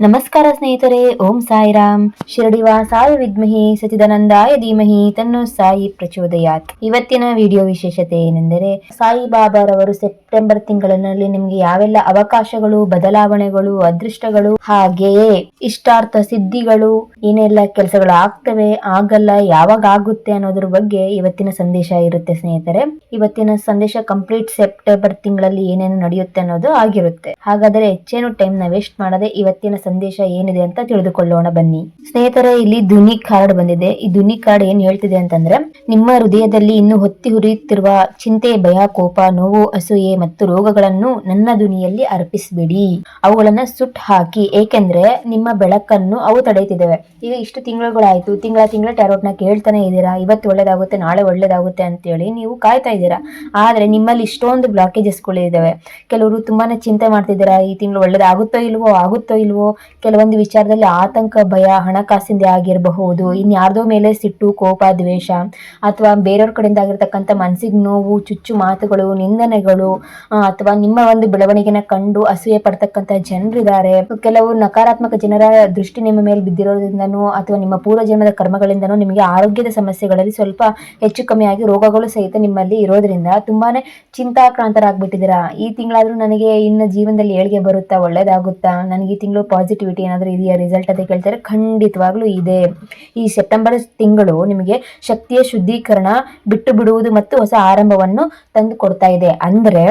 ನಮಸ್ಕಾರ ಸ್ನೇಹಿತರೆ, ಓಂ ಸಾಯಿರಾಮ್. ಶಿರಡಿವಾಸಾಯ ವಿದ್ಮಹಿ ಸಚಿದಾನಂದಾಯ ಧೀಮಹಿ ತನ್ನೋ ಸಾಯಿ ಪ್ರಚೋದಯಾತ್. ಇವತ್ತಿನ ವಿಡಿಯೋ ವಿಶೇಷತೆ ಏನೆಂದರೆ, ಸಾಯಿ ಬಾಬಾರವರು ಸೆಪ್ಟೆಂಬರ್ ತಿಂಗಳಿನಲ್ಲಿ ನಿಮಗೆ ಯಾವೆಲ್ಲ ಅವಕಾಶಗಳು, ಬದಲಾವಣೆಗಳು, ಅದೃಷ್ಟಗಳು, ಹಾಗೆಯೇ ಇಷ್ಟಾರ್ಥ ಸಿದ್ಧಿಗಳು, ಏನೆಲ್ಲ ಕೆಲಸಗಳು ಆಗ್ತವೆ, ಆಗಲ್ಲ, ಯಾವಾಗ ಆಗುತ್ತೆ ಅನ್ನೋದ್ರ ಬಗ್ಗೆ ಇವತ್ತಿನ ಸಂದೇಶ ಇರುತ್ತೆ ಸ್ನೇಹಿತರೆ. ಇವತ್ತಿನ ಸಂದೇಶ ಕಂಪ್ಲೀಟ್ ಸೆಪ್ಟೆಂಬರ್ ತಿಂಗಳಲ್ಲಿ ಏನೇನು ನಡೆಯುತ್ತೆ ಅನ್ನೋದು ಆಗಿರುತ್ತೆ. ಹಾಗಾದರೆ, ಹೆಚ್ಚೇನು ಟೈಮ್ನ ವೇಸ್ಟ್ ಮಾಡದೆ ಇವತ್ತಿನ ಸಂದೇಶ ಏನಿದೆ ಅಂತ ತಿಳಿದುಕೊಳ್ಳೋಣ ಬನ್ನಿ. ಸ್ನೇಹಿತರೆ, ಇಲ್ಲಿ ಧ್ವನಿ ಕಾರ್ಡ್ ಬಂದಿದೆ. ಈ ಧ್ವನಿ ಕಾರ್ಡ್ ಏನ್ ಹೇಳ್ತಿದೆ ಅಂತಂದ್ರೆ, ನಿಮ್ಮ ಹೃದಯದಲ್ಲಿ ಇನ್ನು ಹೊತ್ತಿ ಹುರಿಯುತ್ತಿರುವ ಚಿಂತೆ, ಭಯ, ಕೋಪ, ನೋವು, ಅಸೂಯೆ ಮತ್ತು ರೋಗಗಳನ್ನು ನನ್ನ ಧ್ವನಿಯಲ್ಲಿ ಅರ್ಪಿಸಬೇಡಿ. ಅವುಗಳನ್ನ ಸುಟ್ ಹಾಕಿ, ಏಕೆಂದ್ರೆ ನಿಮ್ಮ ಬೆಳಕನ್ನು ಅವು ತಡೆಯುತ್ತಿದ್ದಾವೆ. ಈಗ ಇಷ್ಟು ತಿಂಗಳುಗಳಾಯ್ತು. ತಿಂಗಳ ತಿಂಗಳ ನ ಕೇಳ್ತಾನೆ ಇದ್ದೀರಾ? ಇವತ್ತು ಒಳ್ಳೇದಾಗುತ್ತೆ, ನಾಳೆ ಒಳ್ಳೇದಾಗುತ್ತೆ ಅಂತೇಳಿ ನೀವು ಕಾಯ್ತಾ ಇದ್ದೀರಾ? ಆದ್ರೆ ನಿಮ್ಮಲ್ಲಿ ಇಷ್ಟೊಂದು ಬ್ಲಾಕೇಜಸ್ ಇದಾವೆ ಕೆಲವರು ತುಂಬಾನೇ ಚಿಂತೆ ಮಾಡ್ತಿದ್ದೀರಾ? ಈ ತಿಂಗಳು ಒಳ್ಳೇದಾಗುತ್ತೋ ಇಲ್ವೋ, ಆಗುತ್ತೋ ಇಲ್ವೋ? ಕೆಲವೊಂದು ವಿಚಾರದಲ್ಲಿ ಆತಂಕ, ಭಯ, ಹಣಕಾಸಿಂದ ಆಗಿರಬಹುದು. ಇನ್ಯಾರ್ದೋ ಮೇಲೆ ಸಿಟ್ಟು, ಕೋಪ, ದ್ವೇಷ ಅಥವಾ ಬೇರೆಯವ್ರ ಕಡೆಯಿಂದ ಆಗಿರ್ತಕ್ಕಂಥ ಮನಸ್ಸಿಗೆ ನೋವು, ಚುಚ್ಚು ಮಾತುಗಳು, ನಿಂದನೆಗಳು ಅಥವಾ ನಿಮ್ಮ ಒಂದು ಬೆಳವಣಿಗೆನ ಕಂಡು ಅಸೂಯೆ ಪಡ್ತಕ್ಕಂಥ ಜನರಿದ್ದಾರೆ. ಕೆಲವು ನಕಾರಾತ್ಮಕ ಜನರ ದೃಷ್ಟಿ ನಿಮ್ಮ ಮೇಲೆ ಬಿದ್ದಿರೋದ್ರಿಂದನೂ ಅಥವಾ ನಿಮ್ಮ ಪೂರ್ವ ಜನ್ಮದ ಕರ್ಮಗಳಿಂದನೂ ನಿಮಗೆ ಆರೋಗ್ಯದ ಸಮಸ್ಯೆಗಳಲ್ಲಿ ಸ್ವಲ್ಪ ಹೆಚ್ಚು ಕಮ್ಮಿಯಾಗಿ ರೋಗಗಳು ಸಹಿತ ನಿಮ್ಮಲ್ಲಿ ಇರೋದ್ರಿಂದ ತುಂಬಾನೇ ಚಿಂತಾಕ್ರಾಂತರಾಗ್ಬಿಟ್ಟಿದ್ದೀರಾ? ಈ ತಿಂಗಳಾದ್ರೂ ನನಗೆ ಇನ್ನು ಜೀವನದಲ್ಲಿ ಏಳಿಗೆ ಬರುತ್ತಾ? ಒಳ್ಳೇದಾಗುತ್ತಾ? ನನಗೆ ಈ ತಿಂಗಳು ಪಾಸಿಟಿವಿಟಿ ಏನಾದರೂ ಇದೆಯಾ? ರಿಸಲ್ಟ್ ಅಂತ ಕೇಳ್ತಾರೆ. ಖಂಡಿತವಾಗ್ಲೂ ಇದೆ. ಈ ಸೆಪ್ಟೆಂಬರ್ ತಿಂಗಳು ನಿಮಗೆ ಶಕ್ತಿಯ ಶುದ್ಧೀಕರಣ ಬಿಟ್ಟು ಬಿಡುವುದು ಮತ್ತು ಹೊಸ ಆರಂಭವನ್ನು ತಂದು ಕೊಡ್ತಾ ಇದೆ. ಅಂದ್ರೆ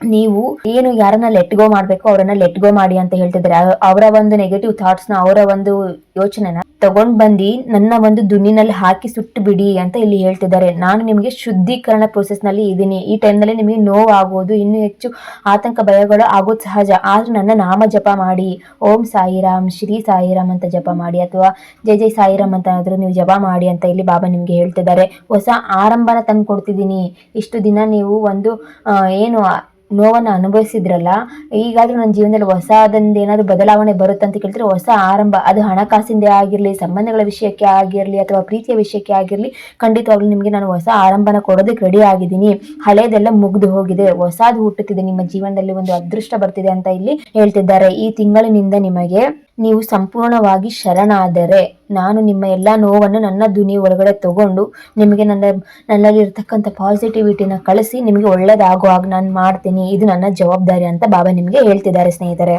ನೀವು ಏನು ಯಾರನ್ನ ಲೆಟ್ ಗೋ ಮಾಡಬೇಕು ಅವರನ್ನ ಲೆಟ್ ಗೋ ಮಾಡಿ ಅಂತ ಹೇಳ್ತಿದ್ದಾರೆ. ಅವರ ಒಂದು ನೆಗೆಟಿವ್ ಥಾಟ್ಸ್ನ ಅವರ ಒಂದು ಯೋಚನೆನ ತಗೊಂಡ್ ಬಂದು, ನನ್ನ ಒಂದು ದುನ್ನಿನಲ್ಲಿ ಹಾಕಿ ಸುಟ್ಟು ಬಿಡಿ ಅಂತ ಇಲ್ಲಿ ಹೇಳ್ತಿದ್ದಾರೆ. ನಾನು ನಿಮಗೆ ಶುದ್ಧೀಕರಣ ಪ್ರೊಸೆಸ್ನಲ್ಲಿ ನಲ್ಲಿ ಇದ್ದೀನಿ. ಈ ಟೈಮ್ನಲ್ಲಿ ನಲ್ಲಿ ನಿಮಗೆ ನೋವು ಆಗೋದು ಇನ್ನೂ ಹೆಚ್ಚು ಆತಂಕ ಭಯಗಳು ಆಗೋದು ಸಹಜ. ಆದ್ರೆ ನನ್ನ ನಾಮ ಜಪ ಮಾಡಿ. ಓಂ ಸಾಯಿರಾಮ್, ಶ್ರೀ ಸಾಯಿರಾಮ್ ಅಂತ ಜಪ ಮಾಡಿ ಅಥವಾ ಜೈ ಜೈ ಸಾಯಿರಾಮ್ ಅಂತ ಆದ್ರೂ ನೀವು ಜಪ ಮಾಡಿ ಅಂತ ಇಲ್ಲಿ ಬಾಬಾ ನಿಮಗೆ ಹೇಳ್ತಿದ್ದಾರೆ. ಹೊಸ ಆರಂಭನ ತಂದು ಕೊಡ್ತಿದ್ದೀನಿ ಇಷ್ಟು ದಿನ ನೀವು ಒಂದು ಏನು ನೋವನ್ನು ಅನುಭವಿಸಿದ್ರಲ್ಲ, ಈಗಾದ್ರೂ ನನ್ನ ಜೀವನದಲ್ಲಿ ಹೊಸದೊಂದು ಏನಾದ್ರೂ ಬದಲಾವಣೆ ಬರುತ್ತೆ ಅಂತ ಹೊಸ ಆರಂಭ. ಅದು ಹಣಕಾಸಿಂದೇ ಆಗಿರಲಿ, ಸಂಬಂಧಗಳ ವಿಷಯಕ್ಕೆ ಆಗಿರಲಿ, ಅಥವಾ ಪ್ರೀತಿಯ ವಿಷಯಕ್ಕೆ ಆಗಿರಲಿ, ಖಂಡಿತವಾಗ್ಲೂ ನಿಮಗೆ ನಾನು ಹೊಸ ಆರಂಭನ ಕೊಡೋದಕ್ಕೆ ರೆಡಿ ಆಗಿದ್ದೀನಿ. ಹಳೇದೆಲ್ಲ ಮುಗಿದು ಹೋಗಿದೆ. ಹೊಸದು ಹುಟ್ಟುತ್ತಿದೆ. ನಿಮ್ಮ ಜೀವನದಲ್ಲಿ ಒಂದು ಅದೃಷ್ಟ ಬರ್ತಿದೆ ಅಂತ ಇಲ್ಲಿ ಹೇಳ್ತಿದ್ದಾರೆ. ಈ ತಿಂಗಳಿನಿಂದ ನಿಮಗೆ ನೀವು ಸಂಪೂರ್ಣವಾಗಿ ಶರಣಾದರೆ. ನಾನು ನಿಮ್ಮ ಎಲ್ಲ ನೋವನ್ನು ನನ್ನ ಧ್ವನಿ ಒಳಗಡೆ ತಗೊಂಡು ನಿಮಗೆ ನನ್ನ ನನ್ನಲ್ಲಿ ಇರ್ತಕ್ಕಂಥ ಪಾಸಿಟಿವಿಟಿನ ಕಳಿಸಿ ನಿಮಗೆ ಒಳ್ಳೇದಾಗೋ ಹಾಗೆ ನಾನು ಮಾಡ್ತೀನಿ. ಇದು ನನ್ನ ಜವಾಬ್ದಾರಿ ಅಂತ ಬಾಬಾ ನಿಮಗೆ ಹೇಳ್ತಿದ್ದಾರೆ ಸ್ನೇಹಿತರೆ.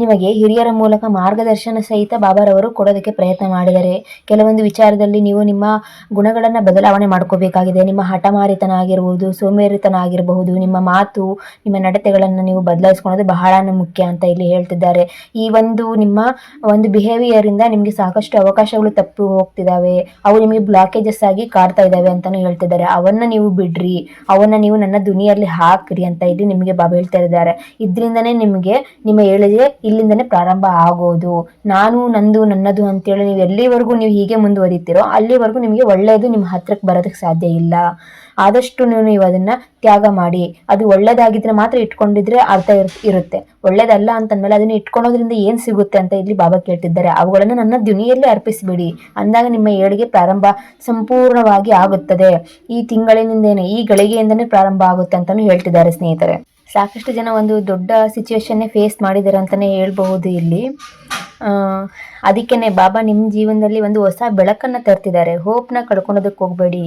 ನಿಮಗೆ ಹಿರಿಯರ ಮೂಲಕ ಮಾರ್ಗದರ್ಶನ ಸಹಿತ ಬಾಬಾರವರು ಕೊಡೋದಕ್ಕೆ ಪ್ರಯತ್ನ ಮಾಡಿದ್ದಾರೆ ಕೆಲವೊಂದು ವಿಚಾರದಲ್ಲಿ ನೀವು ನಿಮ್ಮ ಗುಣಗಳನ್ನು ಬದಲಾವಣೆ ಮಾಡ್ಕೋಬೇಕಾಗಿದೆ. ನಿಮ್ಮ ಹಠಮಾರಿತನ ಆಗಿರ್ಬೋದು ಸೋಮೇರಿತನ ಆಗಿರಬಹುದು ನಿಮ್ಮ ಮಾತು, ನಿಮ್ಮ ನಡತೆಗಳನ್ನು ನೀವು ಬದಲಾಯಿಸ್ಕೊಳ್ಳೋದು ಬಹಳ ಮುಖ್ಯ ಅಂತ ಇಲ್ಲಿ ಹೇಳ್ತಿದ್ದಾರೆ. ಈ ಒಂದು ನಿಮ್ಮ ಒಂದು ಬಿಹೇವಿಯರ್ ಇಂದ ನಿಮಗೆ ಸಾಕಷ್ಟು ಅವಕಾಶಗಳು ತಪ್ಪು ಹೋಗ್ತಿದಾವೆ ಅವು ನಿಮಗೆ ಬ್ಲಾಕೇಜಸ್ ಆಗಿ ಕಾಡ್ತಾ ಇದ್ದಾವೆ ಅಂತಾನು ಹೇಳ್ತಿದ್ದಾರೆ. ಅವನ್ನ ನೀವು ಬಿಡ್ರಿ. ಅವನ್ನ ನೀವು ನನ್ನ ದುನಿಯಲ್ಲಿ ಹಾಕ್ರಿ ಅಂತ ಇಲ್ಲಿ ನಿಮಗೆ ಬಾಬಾ ಹೇಳ್ತಾ ಇದ್ದಾರೆ. ಇದರಿಂದನೇ ನಿಮಗೆ ನಿಮ್ಮ ಏಳಿಗೆ ಇಲ್ಲಿಂದನೇ ಪ್ರಾರಂಭ ಆಗೋದು. ನಾನು, ನಂದು, ನನ್ನದು ಅಂತೇಳಿ ನೀವು ಎಲ್ಲಿವರೆಗೂ ನೀವು ಹೀಗೆ ಮುಂದುವರಿತೀರೋ ಅಲ್ಲಿವರೆಗೂ ನಿಮಗೆ ಒಳ್ಳೆಯದು ನಿಮ್ಮ ಹತ್ರಕ್ಕೆ ಬರೋದಕ್ಕೆ ಸಾಧ್ಯ ಇಲ್ಲ. ಆದಷ್ಟು ನೀವು ಅದನ್ನ ತ್ಯಾಗ ಮಾಡಿ. ಅದು ಒಳ್ಳೇದಾಗಿದ್ರೆ ಮಾತ್ರ ಇಟ್ಕೊಂಡಿದ್ರೆ ಅರ್ಥ ಇರ್- ಇರುತ್ತೆ. ಒಳ್ಳೇದಲ್ಲ ಅಂತಂದ್ಮೇಲೆ ಅದನ್ನ ಇಟ್ಕೊಳೋದ್ರಿಂದ ಏನ್ ಸಿಗುತ್ತೆ ಅಂತ ಇಲ್ಲಿ ಬಾಬಾ ಕೇಳ್ತಿದ್ದಾರೆ. ಅವುಗಳನ್ನು ನನ್ನ ದುನಿಯಲ್ಲಿ ಅರ್ಪಿಸಿಬಿಡಿ. ಅಂದಾಗ ನಿಮ್ಮ ಏಳಿಗೆ ಪ್ರಾರಂಭ ಸಂಪೂರ್ಣವಾಗಿ ಆಗುತ್ತದೆ. ಈ ತಿಂಗಳಿನಿಂದೇನೆ, ಈ ಗಳಿಗೆಯಿಂದನೇ ಪ್ರಾರಂಭ ಆಗುತ್ತೆ ಅಂತಾನು ಹೇಳ್ತಿದ್ದಾರೆ ಸ್ನೇಹಿತರೆ. ಸಾಕಷ್ಟು ಜನ ಒಂದು ದೊಡ್ಡ ಸಿಚುವೇಶನ್ನೇ ಫೇಸ್ ಮಾಡಿದ್ದಾರೆ ಅಂತಲೇ ಹೇಳ್ಬಹುದು ಇಲ್ಲಿ. ಅದಕ್ಕೇ ಬಾಬಾ ನಿಮ್ಮ ಜೀವನದಲ್ಲಿ ಒಂದು ಹೊಸ ಬೆಳಕನ್ನು ತರ್ತಿದ್ದಾರೆ. ಹೋಪ್ನ ಕಳ್ಕೊಳೋದಕ್ಕೆ ಹೋಗಬೇಡಿ.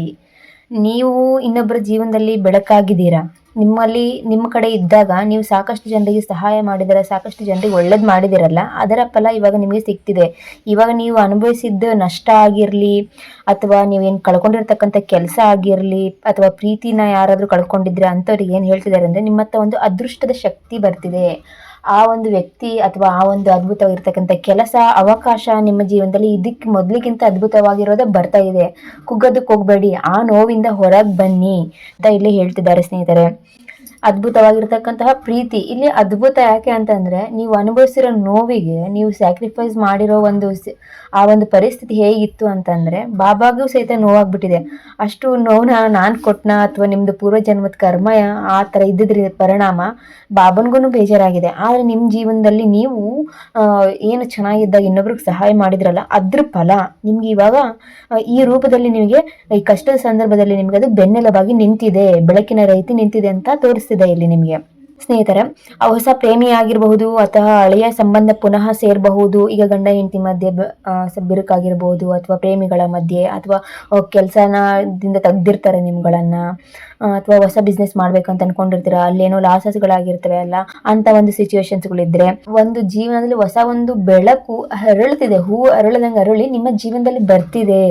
ನೀವು ಇನ್ನೊಬ್ಬರ ಜೀವನದಲ್ಲಿ ಬೆಳಕಾಗಿದ್ದೀರಾ? ನಿಮ್ಮಲ್ಲಿ ನಿಮ್ಮ ಕಡೆ ಇದ್ದಾಗ ನೀವು ಸಾಕಷ್ಟು ಜನರಿಗೆ ಸಹಾಯ ಮಾಡಿದರೆ, ಸಾಕಷ್ಟು ಜನರಿಗೆ ಒಳ್ಳೇದು ಮಾಡಿದಿರಲ್ಲ, ಅದರ ಫಲ ಇವಾಗ ನಿಮಗೆ ಸಿಗ್ತಿದೆ. ಇವಾಗ ನೀವು ಅನುಭವಿಸಿದ್ದ ನಷ್ಟ ಆಗಿರಲಿ, ಅಥವಾ ನೀವೇನು ಕಳ್ಕೊಂಡಿರ್ತಕ್ಕಂಥ ಕೆಲಸ ಆಗಿರಲಿ, ಅಥವಾ ಪ್ರೀತಿನ ಯಾರಾದರೂ ಕಳ್ಕೊಂಡಿದ್ರೆ ಅಂಥವ್ರಿಗೆ ಏನು ಹೇಳ್ತಿದ್ದಾರೆ ಅಂದರೆ ನಿಮ್ಮ ಹತ್ರ ಒಂದು ಅದೃಷ್ಟದ ಶಕ್ತಿ ಬರ್ತಿದೆ. ಆ ಒಂದು ವ್ಯಕ್ತಿ ಅಥವಾ ಆ ಒಂದು ಅದ್ಭುತವಾಗಿರ್ತಕ್ಕಂಥ ಕೆಲಸ, ಅವಕಾಶ ನಿಮ್ಮ ಜೀವನದಲ್ಲಿ ಇದಕ್ಕೆ ಮೊದಲಿಗಿಂತ ಅದ್ಭುತವಾಗಿರೋದೇ ಬರ್ತಾ ಇದೆ. ಕುಗ್ಗೋದಕ್ಕೆ ಹೋಗಬೇಡಿ, ಆ ನೋವಿಂದ ಹೊರಗೆ ಬನ್ನಿ ಅಂತ ಇಲ್ಲಿ ಹೇಳ್ತಿದ್ದಾರೆ ಸ್ನೇಹಿತರೆ. ಅದ್ಭುತವಾಗಿರ್ತಕ್ಕಂತಹ ಪ್ರೀತಿ. ಇಲ್ಲಿ ಅದ್ಭುತ ಯಾಕೆ ಅಂತಂದ್ರೆ, ನೀವು ಅನುಭವಿಸಿರೋ ನೋವಿಗೆ ನೀವು ಸ್ಯಾಕ್ರಿಫೈಸ್ ಮಾಡಿರೋ ಒಂದು ಆ ಒಂದು ಪರಿಸ್ಥಿತಿ ಹೇಗಿತ್ತು ಅಂತಂದ್ರೆ, ಬಾಬಾಗೂ ಸಹಿತ ನೋವಾಗ್ಬಿಟ್ಟಿದೆ. ಅಷ್ಟು ನೋವನ್ನ ನಾನು ಕೊಟ್ನ ಅಥವಾ ನಿಮ್ದು ಪೂರ್ವ ಜನ್ಮದ ಕರ್ಮ ಆ ಥರ ಇದ್ದಿದ್ರ, ಪರಿಣಾಮ ಬಾಬನ್ಗೂ ಬೇಜಾರಾಗಿದೆ. ಆದರೆ ನಿಮ್ಮ ಜೀವನದಲ್ಲಿ ನೀವು ಏನು ಚೆನ್ನಾಗಿದ್ದಾಗ ಇನ್ನೊಬ್ರಿಗೆ ಸಹಾಯ ಮಾಡಿದ್ರಲ್ಲ, ಅದ್ರ ಫಲ ನಿಮ್ಗೆ ಇವಾಗ ಈ ರೂಪದಲ್ಲಿ ನಿಮಗೆ, ಈ ಕಷ್ಟದ ಸಂದರ್ಭದಲ್ಲಿ ನಿಮ್ಗೆ ಅದು ಬೆನ್ನೆಲುಬಾಗಿ ನಿಂತಿದೆ, ಬೆಳಕಿನ ರೈತಿ ನಿಂತಿದೆ ಅಂತ ತೋರಿಸ್ತಿದೆ. ಇಲ್ಲಿ ನಿಮಗೆ. ಸ್ನೇಹಿತರ, ಆ ಹೊಸ ಪ್ರೇಮಿ ಆಗಿರಬಹುದು ಅಥವಾ ಹಳೆಯ ಸಂಬಂಧ ಪುನಃ ಸೇರಬಹುದು, ಈಗ ಗಂಡ ಹೆಂಡತಿ ಮಧ್ಯೆ ಬಿರುಕಾಗಿರಬಹುದು ಅಥವಾ ಪ್ರೇಮಿಗಳ ಮಧ್ಯೆ ಅಥವಾ ಕೆಲಸನದಿಂದ ತೆಗ್ದಿರ್ತಾರೆ ನಿಮ್ಗಳನ್ನ. ಅಥವಾ ಹೊಸ ಬಿಸ್ನೆಸ್ ಮಾಡ್ಬೇಕಂತ ಅನ್ಕೊಂಡಿರ್ತೀರ, ಅಲ್ಲೇನೋ ಲಾಸಸ್ಗಳಾಗಿರ್ತವೆ ಅಲ್ಲ, ಅಂತ ಒಂದು ಸಿಚುವೇಶನ್ಸ್ಗಳಿದ್ರೆ ಒಂದು ಜೀವನದಲ್ಲಿ ಹೊಸ ಒಂದು ಬೆಳಕು ಅರಳುತ್ತಿದೆ ಹೂ ಅರಳದಂಗೆ ಅರಳಿ ನಿಮ್ಮ ಜೀವನದಲ್ಲಿ ಬರ್ತಿದೆ.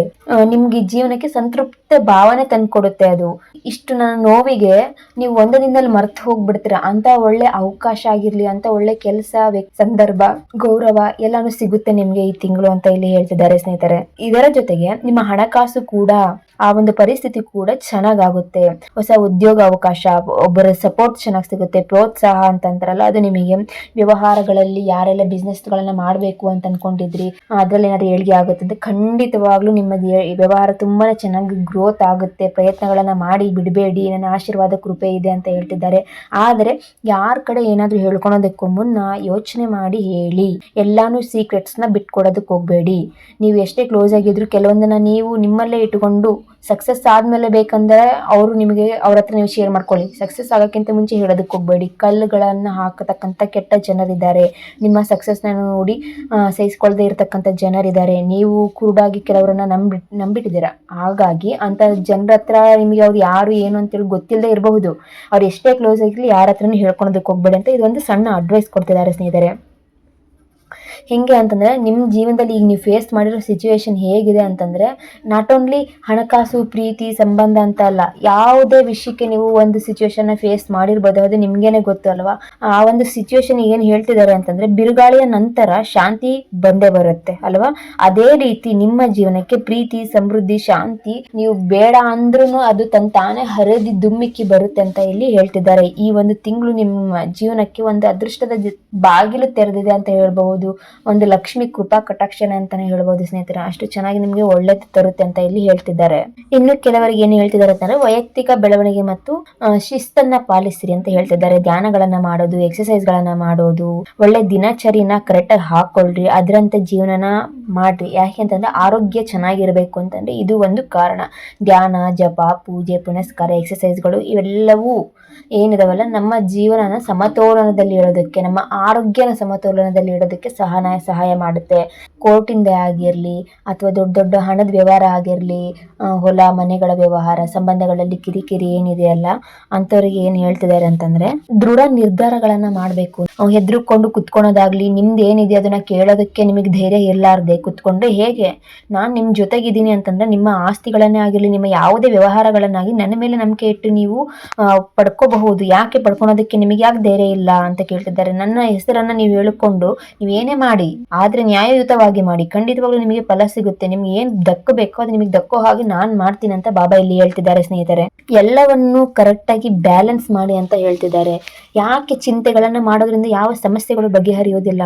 ನಿಮ್ಗೆ ಜೀವನಕ್ಕೆ ಸಂತೃಪ್ತ ಭಾವನೆ ತಂದ್ಕೊಡುತ್ತೆ ಅದು. ಇಷ್ಟು ನನ್ನ ನೋವಿಗೆ ನೀವು ಒಂದು ದಿನದಲ್ಲಿ ಮರ್ತು ಹೋಗ್ಬಿಡ್ತೀರ, ಅಂತ ಒಳ್ಳೆ ಅವಕಾಶ ಆಗಿರ್ಲಿ, ಅಂತ ಒಳ್ಳೆ ಕೆಲಸ ಸಂದರ್ಭ, ಗೌರವ ಎಲ್ಲಾನು ಸಿಗುತ್ತೆ ನಿಮ್ಗೆ ಈ ತಿಂಗಳು ಅಂತ ಇಲ್ಲಿ ಹೇಳ್ತಿದ್ದಾರೆ ಸ್ನೇಹಿತರೆ. ಇದರ ಜೊತೆಗೆ ನಿಮ್ಮ ಹಣಕಾಸು ಕೂಡ ಆ ಒಂದು ಪರಿಸ್ಥಿತಿ ಕೂಡ ಚೆನ್ನಾಗಾಗುತ್ತೆ. ಹೊಸ ಉದ್ಯೋಗ ಅವಕಾಶ, ಒಬ್ಬರ ಸಪೋರ್ಟ್ ಚೆನ್ನಾಗಿ ಸಿಗುತ್ತೆ, ಪ್ರೋತ್ಸಾಹ ಅಂತಂತಾರಲ್ಲ ಅದು ನಿಮಗೆ ವ್ಯವಹಾರಗಳಲ್ಲಿ ಯಾರೆಲ್ಲ ಬಿಸ್ನೆಸ್ ಗಳನ್ನ ಮಾಡಬೇಕು ಅಂತ ಅನ್ಕೊಂಡಿದ್ರಿ, ಅದ್ರಲ್ಲಿ ಏನಾದ್ರು ಏಳಿಗೆ ಆಗುತ್ತೆ ಅಂತ ಖಂಡಿತವಾಗ್ಲೂ ನಿಮ್ಮದು ವ್ಯವಹಾರ ತುಂಬಾನೇ ಚೆನ್ನಾಗಿ ಗ್ರೋತ್ ಆಗುತ್ತೆ. ಪ್ರಯತ್ನಗಳನ್ನ ಮಾಡಿ ಬಿಡಬೇಡಿ, ನನ್ನ ಆಶೀರ್ವಾದ, ಕೃಪೆ ಇದೆ ಅಂತ ಹೇಳ್ತಿದ್ದಾರೆ. ಆದರೆ ಯಾರ ಕಡೆ ಏನಾದ್ರೂ ಹೇಳ್ಕೊಳೋದಕ್ಕೂ ಮುನ್ನ ಯೋಚನೆ ಮಾಡಿ ಹೇಳಿ. ಎಲ್ಲಾನು ಸೀಕ್ರೆಟ್ಸ್ನ ಬಿಟ್ಕೊಡೋದಕ್ಕೆ ಹೋಗ್ಬೇಡಿ. ನೀವು ಎಷ್ಟೇ ಕ್ಲೋಸ್ ಆಗಿದ್ರು ಕೆಲವೊಂದನ್ನ ನೀವು ನಿಮ್ಮಲ್ಲೇ ಇಟ್ಟುಕೊಂಡು ಸಕ್ಸಸ್ ಆದ್ಮೇಲೆ ಬೇಕಂದ್ರೆ ಅವರು ನಿಮಗೆ ಅವ್ರ ಹತ್ರ ನೀವು ಶೇರ್ ಮಾಡ್ಕೊಳ್ಳಿ. ಸಕ್ಸಸ್ ಆಗೋಕ್ಕಿಂತ ಮುಂಚೆ ಹೇಳೋದಕ್ಕೆ ಹೋಗ್ಬೇಡಿ. ಕಲ್ಲುಗಳನ್ನು ಹಾಕತಕ್ಕಂಥ ಕೆಟ್ಟ ಜನರಿದ್ದಾರೆ. ನಿಮ್ಮ ಸಕ್ಸಸ್ನ ನೋಡಿ ಸಹಿಸ್ಕೊಳ್ಳದೆ ಇರತಕ್ಕಂಥ ಜನರಿದ್ದಾರೆ. ನೀವು ಕುರುಡಾಗಿ ಕೆಲವರನ್ನ ನಂಬಿ, ನಂಬಿಟ್ಟಿದ್ದೀರ? ಹಾಗಾಗಿ ಅಂತ ಜನರ ಹತ್ರ ನಿಮಗೆ ಅವ್ರು ಯಾರು, ಏನು ಅಂತೇಳಿ ಗೊತ್ತಿಲ್ಲದೆ ಇರಬಹುದು. ಅವ್ರು ಎಷ್ಟೇ ಕ್ಲೋಸ್ ಆಗಿರಲಿ ಯಾರ ಹತ್ರನೂ ಹೇಳ್ಕೊಳೋದಕ್ಕೆ ಹೋಗ್ಬೇಡಿ ಅಂತ ಇದೊಂದು ಸಣ್ಣ ಅಡ್ವೈಸ್ ಕೊಡ್ತಿದ್ದಾರೆ ಸ್ನೇಹಿತರೆ. ಹೆಂಗೆ ಅಂತಂದ್ರೆ ನಿಮ್ಮ ಜೀವನದಲ್ಲಿ ಈಗ ನೀವು ಫೇಸ್ ಮಾಡಿರೋ ಸಿಚುವೇಶನ್ ಹೇಗಿದೆ ಅಂತಂದ್ರೆ ನಾಟ್ ಓನ್ಲಿ ಹಣಕಾಸು, ಪ್ರೀತಿ, ಸಂಬಂಧ ಅಂತ ಅಲ್ಲ, ಯಾವುದೇ ವಿಷಯಕ್ಕೆ ನೀವು ಒಂದು ಸಿಚುವೇಶನ್ ಫೇಸ್ ಮಾಡಿರ್ಬೋದು, ಅದು ನಿಮಗೇನೆ ಗೊತ್ತು ಅಲ್ವಾ? ಆ ಒಂದು ಸಿಚುವೇಶನ್ ಏನು ಹೇಳ್ತಿದ್ದಾರೆ ಅಂತಂದ್ರೆ, ಬಿರುಗಾಳಿಯ ನಂತರ ಶಾಂತಿ ಬಂದೇ ಬರುತ್ತೆ ಅಲ್ವಾ? ಅದೇ ರೀತಿ ನಿಮ್ಮ ಜೀವನಕ್ಕೆ ಪ್ರೀತಿ, ಸಮೃದ್ಧಿ, ಶಾಂತಿ, ನೀವು ಬೇಡ ಅಂದ್ರೂ ಅದು ತನ್ನ ತಾನೇ ಹರಿದಿ ದುಮ್ಮಿಕ್ಕಿ ಬರುತ್ತೆ ಅಂತ ಇಲ್ಲಿ ಹೇಳ್ತಿದ್ದಾರೆ. ಈ ಒಂದು ತಿಂಗಳು ನಿಮ್ಮ ಜೀವನಕ್ಕೆ ಒಂದು ಅದೃಷ್ಟದ ಬಾಗಿಲು ತೆರೆದಿದೆ ಅಂತ ಹೇಳ್ಬಹುದು. ಒಂದು ಲಕ್ಷ್ಮಿ ಕೃಪಾ ಕಟಾಕ್ಷಣ ಅಂತಾನೆ ಹೇಳ್ಬೋದು ಸ್ನೇಹಿತರೆ. ಅಷ್ಟು ಚೆನ್ನಾಗಿ ನಿಮ್ಗೆ ಒಳ್ಳೇದು ತರುತ್ತೆ ಅಂತ ಇಲ್ಲಿ ಹೇಳ್ತಿದ್ದಾರೆ. ಇನ್ನು ಕೆಲವರಿಗೆ ಏನು ಹೇಳ್ತಿದ್ದಾರೆ ಅಂತಂದ್ರೆ ವೈಯಕ್ತಿಕ ಬೆಳವಣಿಗೆ ಮತ್ತು ಶಿಸ್ತನ್ನ ಪಾಲಿಸಿರಿ ಅಂತ ಹೇಳ್ತಿದ್ದಾರೆ. ಧ್ಯಾನಗಳನ್ನ ಮಾಡೋದು ಎಕ್ಸಸೈಸ್ ಗಳನ್ನ ಮಾಡೋದು, ಒಳ್ಳೆ ದಿನಚರಿನ ಕರೆಕ್ಟ್ ಆಗಿ ಹಾಕೊಳ್ರಿ, ಅದರಂತೆ ಜೀವನನ ಮಾಡ್ರಿ. ಯಾಕೆ ಅಂತಂದ್ರೆ ಆರೋಗ್ಯ ಚೆನ್ನಾಗಿರ್ಬೇಕು ಅಂತಂದ್ರೆ ಇದು ಒಂದು ಕಾರಣ. ಧ್ಯಾನ, ಜಪ, ಪೂಜೆ, ಪುನಸ್ಕಾರ ಎಕ್ಸಸೈಸ್ಗಳು ಇವೆಲ್ಲವೂ ಏನಿದಾವಲ್ಲ ನಮ್ಮ ಜೀವನನ ಸಮತೋಲನದಲ್ಲಿ ಇಡೋದಕ್ಕೆ ನಮ್ಮ ಆರೋಗ್ಯನ ಸಮತೋಲನದಲ್ಲಿ ಇಡೋದಕ್ಕೆ ಸಹನಾಯ ಸಹಾಯ ಮಾಡುತ್ತೆ. ಕೋರ್ಟಿಂದ ಆಗಿರಲಿ ಅಥವಾ ದೊಡ್ಡ ದೊಡ್ಡ ಹಣದ ವ್ಯವಹಾರ ಆಗಿರಲಿ ಹೊಲ ಮನೆಗಳ ವ್ಯವಹಾರ ಸಂಬಂಧಗಳಲ್ಲಿ ಕಿರಿಕಿರಿ ಏನಿದೆಯಲ್ಲ ಅಂಥವ್ರಿಗೆ ಏನು ಹೇಳ್ತಿದ್ದಾರೆ ಅಂತಂದ್ರೆ ದೃಢ ನಿರ್ಧಾರಗಳನ್ನ ಮಾಡಬೇಕು. ಹೆದ್ರುಕೊಂಡು ಕುತ್ಕೊಳೋದಾಗ್ಲಿ ನಿಮ್ದು ಏನಿದೆ ಅದನ್ನ ಕೇಳೋದಕ್ಕೆ ನಿಮಗೆ ಧೈರ್ಯ ಇರಲಾರ್ದೆ ಕುತ್ಕೊಂಡ್ರೆ ಹೇಗೆ? ನಾನು ನಿಮ್ಮ ಜೊತೆಗಿದ್ದೀನಿ ಅಂತಂದ್ರೆ ನಿಮ್ಮ ಆಸ್ತಿಗಳನ್ನೇ ಆಗಿರಲಿ ನಿಮ್ಮ ಯಾವುದೇ ವ್ಯವಹಾರಗಳನ್ನಾಗಿ ನನ್ನ ಮೇಲೆ ನಂಬಿಕೆ ಇಟ್ಟು ನೀವು ಆ, ಪಡ್ಕೋಬಹುದು, ಯಾಕೆ ಪಡ್ಕೊಳೋದಕ್ಕೆ ನಿಮಗೆ ಯಾಕೆ ಧೈರ್ಯ ಇಲ್ಲ ಅಂತ ಕೇಳ್ತಿದ್ದಾರೆ. ನನ್ನ ಹೆಸರನ್ನ ನೀವು ಹೇಳಿಕೊಂಡು ನೀವು ಏನೇ ಮಾಡಿ, ಆದ್ರೆ ನ್ಯಾಯಯುತವಾಗಿ ಮಾಡಿ, ಖಂಡಿತವಾಗ್ಲೂ ನಿಮಗೆ ಫಲ ಸಿಗುತ್ತೆ. ನಿಮ್ಗೆ ಏನ್ ದಕ್ಕಬೇಕೋ ಅದು ನಿಮಗೆ ದಕ್ಕೋ ಹಾಗೆ ನಾನ್ ಮಾಡ್ತೀನಿ ಅಂತ ಬಾಬಾ ಇಲ್ಲಿ ಹೇಳ್ತಿದ್ದಾರೆ ಸ್ನೇಹಿತರೆ. ಎಲ್ಲವನ್ನು ಕರೆಕ್ಟ್ ಆಗಿ ಬ್ಯಾಲೆನ್ಸ್ ಮಾಡಿ ಅಂತ ಹೇಳ್ತಿದ್ದಾರೆ. ಯಾಕೆ ಚಿಂತೆಗಳನ್ನ ಮಾಡೋದ್ರಿಂದ ಯಾವ ಸಮಸ್ಯೆಗಳು ಬಗೆಹರಿಯೋದಿಲ್ಲ?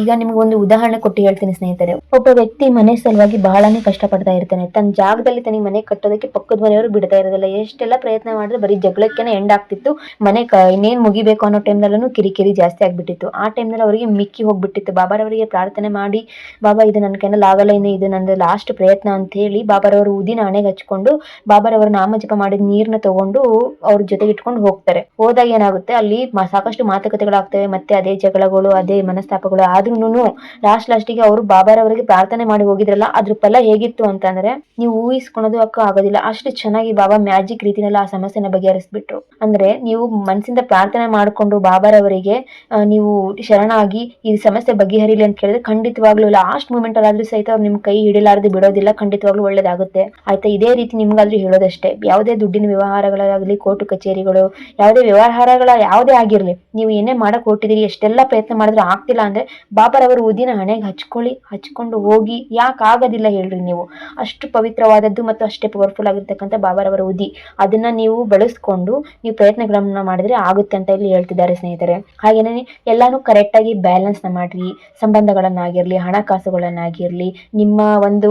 ಈಗ ನಿಮ್ಗೆ ಒಂದು ಉದಾಹರಣೆ ಕೊಟ್ಟು ಹೇಳ್ತೀನಿ ಸ್ನೇಹಿತರೆ. ಒಬ್ಬ ವ್ಯಕ್ತಿ ಮನೆ ಸಲುವಾಗಿ ಬಹಳನೇ ಕಷ್ಟಪಡ್ತಾ ಇರ್ತಾನೆ. ತನ್ನ ಜಾಗದಲ್ಲಿ ತನಗೆ ಮನೆ ಕಟ್ಟೋದಕ್ಕೆ ಪಕ್ಕದ ಮನೆಯವರು ಬಿಡ್ತಾ ಇರೋದಿಲ್ಲ. ಎಷ್ಟೆಲ್ಲ ಪ್ರಯತ್ನ ಮಾಡಿದ್ರೆ ಬರೀ ಜಗಳಕ್ಕೆನೆ ಎಂಡ್ ಆಗ್ತಿತ್ತು ಮನೆ ಕ, ಇನ್ನೇನು ಮುಗಿಬೇಕು ಅನ್ನೋ ಟೈಮ್ನಲ್ಲೂ ಕಿರಿಕಿರಿ ಜಾಸ್ತಿ ಆಗ್ಬಿಟ್ಟಿತ್ತು. ಆ ಟೈಮ್ನಲ್ಲಿ ಅವರಿಗೆ ಮಿಕ್ಕಿ ಹೋಗ್ಬಿಟ್ಟಿತ್ತು. ಬಾಬಾರವರಿಗೆ ಪ್ರಾರ್ಥನೆ ಮಾಡಿ, ಬಾಬಾ, ಇದು ನನ್ನ ಕೈನಲ್ಲಿ ಆಗಲ್ಲ, ಇನ್ನು ಇದು ನಂದು ಲಾಸ್ಟ್ ಪ್ರಯತ್ನ ಅಂತ ಹೇಳಿ ಬಾಬಾರವರು ಉದಿನ ಹಣೆಗೆ ಹಚ್ಕೊಂಡು, ಬಾಬಾರವರು ನಾಮ ಜಪ ಮಾಡಿದ ನೀರನ್ನ ತಗೊಂಡು ಅವ್ರ ಜೊತೆಗೆ ಇಟ್ಕೊಂಡು ಹೋಗ್ತಾರೆ. ಹೋದಾಗ ಏನಾಗುತ್ತೆ, ಅಲ್ಲಿ ಸಾಕಷ್ಟು ಸಾಕಷ್ಟು ಮಾತುಕತೆಗಳಾಗ್ತವೆ, ಮತ್ತೆ ಅದೇ ಜಗಳಗಳು, ಅದೇ ಮನಸ್ತಾಪಗಳು ಆದ್ರೂನು ಲಾಸ್ಟ್ ಲಾಸ್ಟಿಗೆ ಅವರು ಬಾಬಾರವರಿಗೆ ಪ್ರಾರ್ಥನೆ ಮಾಡಿ ಹೋಗಿದ್ರಲ್ಲ, ಅದ್ರ ಫಲ ಹೇಗಿತ್ತು ಅಂತಂದ್ರೆ ನೀವು ಊಹಿಸ್ಕೊಳೋದು ಅಕ್ಕ ಆಗೋದಿಲ್ಲ. ಅಷ್ಟು ಚೆನ್ನಾಗಿ ಬಾಬಾ ಮ್ಯಾಜಿಕ್ ರೀತಿನಲ್ಲಿ ಆ ಸಮಸ್ಯೆನ ಬಗೆಹರಿಸ್ಬಿಟ್ರು. ಅಂದ್ರೆ ನೀವು ಮನಸ್ಸಿಂದ ಪ್ರಾರ್ಥನೆ ಮಾಡಿಕೊಂಡು ಬಾಬಾರವರಿಗೆ ನೀವು ಶರಣಾಗಿ ಈ ಸಮಸ್ಯೆ ಬಗೆಹರಿಲಿ ಅಂತ ಕೇಳಿದ್ರೆ ಖಂಡಿತವಾಗ್ಲೂ ಲಾಸ್ಟ್ ಮೂಮೆಂಟ್ ಅಲ್ಲಾದ್ರೂ ಸಹಿತ ಅವ್ರು ನಿಮ್ ಕೈ ಹಿಡಿಲಾರ್ದೆ ಬಿಡೋದಿಲ್ಲ. ಖಂಡಿತವಾಗ್ಲೂ ಒಳ್ಳೇದಾಗುತ್ತೆ. ಆಯ್ತಾ, ಇದೇ ರೀತಿ ನಿಮ್ಗಾದ್ರೂ ಹೇಳೋದಷ್ಟೇ. ಯಾವುದೇ ದುಡ್ಡಿನ ವ್ಯವಹಾರಗಳಾಗಲಿ, ಕೋರ್ಟು ಕಚೇರಿಗಳು, ಯಾವುದೇ ವ್ಯವಹಾರಗಳ ಯಾವುದೇ ಆಗಿರ್ಲಿ, ನೀವು ಏನೇ ಮಾಡಕ್ ಹೊಟ್ಟಿದ್ದೀರಿ ಎಷ್ಟೆಲ್ಲ ಪ್ರಯತ್ನ ಮಾಡಿದ್ರು ಆಗ್ತಿಲ್ಲ ಅಂದ್ರೆ ಬಾಬಾರವರು ಉದಿನ ಹಣೆಗೆ ಹಚ್ಕೊಳ್ಳಿ, ಹಚ್ಕೊಂಡು ಹೋಗಿ. ಯಾಕೆ ಆಗೋದಿಲ್ಲ ಹೇಳ್ರಿ ನೀವು. ಅಷ್ಟು ಪವಿತ್ರವಾದದ್ದು ಮತ್ತು ಅಷ್ಟೇ ಪವರ್ಫುಲ್ ಆಗಿರ್ತಕ್ಕಂಥ ಬಾಬಾರವರ ಉದಿ. ಅದನ್ನ ನೀವು ಬಳಸ್ಕೊಂಡು, ನೀವು ಪ್ರಯತ್ನಗಳನ್ನ ಮಾಡಿದ್ರೆ ಆಗುತ್ತೆ ಅಂತ ಇಲ್ಲಿ ಹೇಳ್ತಿದ್ದಾರೆ ಸ್ನೇಹಿತರೆ. ಹಾಗೇನೇ ಎಲ್ಲಾನು ಕರೆಕ್ಟ್ ಆಗಿ ಬ್ಯಾಲೆನ್ಸ್ನ ಮಾಡ್ರಿ, ಸಂಬಂಧಗಳನ್ನಾಗಿರ್ಲಿ, ಹಣಕಾಸುಗಳನ್ನಾಗಿರ್ಲಿ, ನಿಮ್ಮ ಒಂದು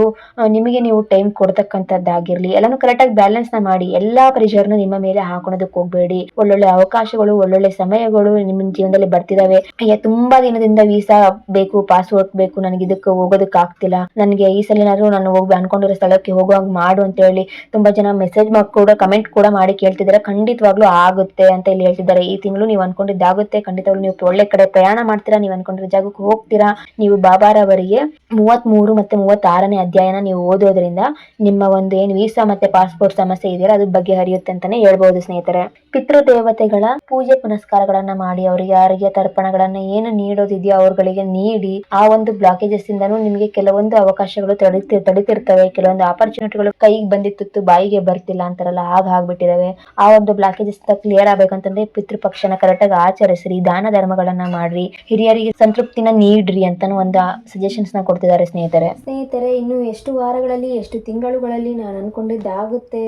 ನಿಮಗೆ ನೀವು ಟೈಮ್ ಕೊಡ್ತಕ್ಕಂಥದ್ದಾಗಿರ್ಲಿ, ಎಲ್ಲಾನು ಕರೆಕ್ಟ್ ಆಗಿ ಬ್ಯಾಲೆನ್ಸ್ನ ಮಾಡಿ, ಎಲ್ಲಾ ಪ್ರೆಷರ್ನ ನಿಮ್ಮ ಮೇಲೆ ಹಾಕೊಳೋದಕ್ಕೆ ಹೋಗ್ಬೇಡಿ. ಒಳ್ಳೊಳ್ಳೆ ಅವಕಾಶಗಳು, ಒಳ್ಳೊಳ್ಳೆ ಸಮಯಗಳು ನಿಮ್ಮ ಜೀವನದಲ್ಲಿ ಬರ್ತಿದಾವೆ. ಅಯ್ಯ, ತುಂಬಾ ದಿನದಿಂದ ವೀಸಾ ಬೇಕು ಪಾಸ್ಪೋರ್ಟ್ ಬೇಕು, ನನಗೆ ಇದಕ್ಕೆ ಹೋಗೋದಕ್ಕೆ ಆಗ್ತಿಲ್ಲ. ನನಗೆ ಈ ಸಲ ಏನಾದ್ರು ನಾನು ಹೋಗಿ ಅನ್ಕೊಂಡಿರೋ ಸ್ಥಳಕ್ಕೆ ಹೋಗುವಾಗ ಮಾಡು ಅಂತ ಹೇಳಿ ತುಂಬಾ ಜನ ಮೆಸೇಜ್ ಕೂಡ ಕಮೆಂಟ್ ಕೂಡ ಮಾಡಿ ಕೇಳ್ತಿದ್ದಾರೆ. ಖಂಡಿತವಾಗ್ಲೂ ಆಗುತ್ತೆ ಅಂತ ಇಲ್ಲಿ ಹೇಳ್ತಿದ್ದಾರೆ. ಈ ತಿಂಗಳು ನೀವು ಅನ್ಕೊಂಡಿದ್ದಾಗುತ್ತೆ ಖಂಡಿತವಾಗ್ಲೂ ನೀವು ಒಳ್ಳೆ ಕಡೆ ಪ್ರಯಾಣ ಮಾಡ್ತೀರಾ, ನೀವು ಅನ್ಕೊಂಡ್ರೆ ಜಾಗಕ್ಕೆ ಹೋಗ್ತೀರಾ, ನೀವು ಬಾಬಾರವರಿಗೆ ಮೂವತ್ತ್ ಮೂರು ಮತ್ತೆ ಮೂವತ್ತಾರನೇ ಅಧ್ಯಾಯನ ನೀವು ಓದೋದ್ರಿಂದ ನಿಮ್ಮ ಒಂದು ಏನು ವೀಸಾ ಮತ್ತೆ ಪಾಸ್ಪೋರ್ಟ್ ಸಮಸ್ಯೆ ಇದೆಯಲ್ಲ ಅದ್ರ ಬಗ್ಗೆ ಹರಿಯುತ್ತೆ ಅಂತಾನೆ ಹೇಳ್ಬಹುದು ಸ್ನೇಹಿತರೆ. ಪಿತೃದೇವತೆಗಳ ಪೂಜೆ ಪುನಸ್ಕಾರಗಳನ್ನ ಮಾಡಿ, ಅವರಿಗೆ ಯಾರಿಗೆ ತರ್ಪಣಗಳನ್ನ ಏನು ನೀಡೋದಿದೆಯೋ ಅವ್ರಗಳಿಗೆ ನೀಡಿ, ಆ ಒಂದು ಬ್ಲಾಕೇಜಸ್ ಇಂದನೂ ನಿಮಗೆ ಕೆಲವೊಂದು ಅವಕಾಶಗಳು ತಡಿತಿ, ತಡಿತಿರ್ತವೆ. ಕೆಲವೊಂದು ಆಪರ್ಚುನಿಟಿಗಳು ಕೈಗೆ ಬಂದಿತ್ತು ಬಾಯಿಗೆ ಬರ್ತಿಲ್ಲ ಅಂತಾರಲ್ಲ, ಆಗ ಆಗ್ಬಿಟ್ಟಿದಾವೆ ಆ ಒಂದು ಬ್ಲಾಕೇಜಸ್ ಕ್ಲಿಯರ್ ಆಗ್ಬೇಕಂತಂದ್ರೆ ಪಿತೃಪಕ್ಷನ ಕರೆಕ್ಟಾಗಿ ಆಚರಿಸ್ರಿ, ದಾನ ಧರ್ಮಗಳನ್ನ ಮಾಡ್ರಿ, ಹಿರಿಯರಿಗೆ ಸಂತೃಪ್ತಿನ ನೀಡ್ರಿ ಅಂತಾನು ಒಂದು ಸಜೆಷನ್ಸ್ನ ಕೊಡ್ತಿದ್ದಾರೆ ಸ್ನೇಹಿತರೆ. ಸ್ನೇಹಿತರೆ, ಇನ್ನು ಎಷ್ಟು ವಾರಗಳಲ್ಲಿ, ಎಷ್ಟು ತಿಂಗಳುಗಳಲ್ಲಿ ನಾನು ಅನ್ಕೊಂಡಿದ್ದಾಗುತ್ತೆ,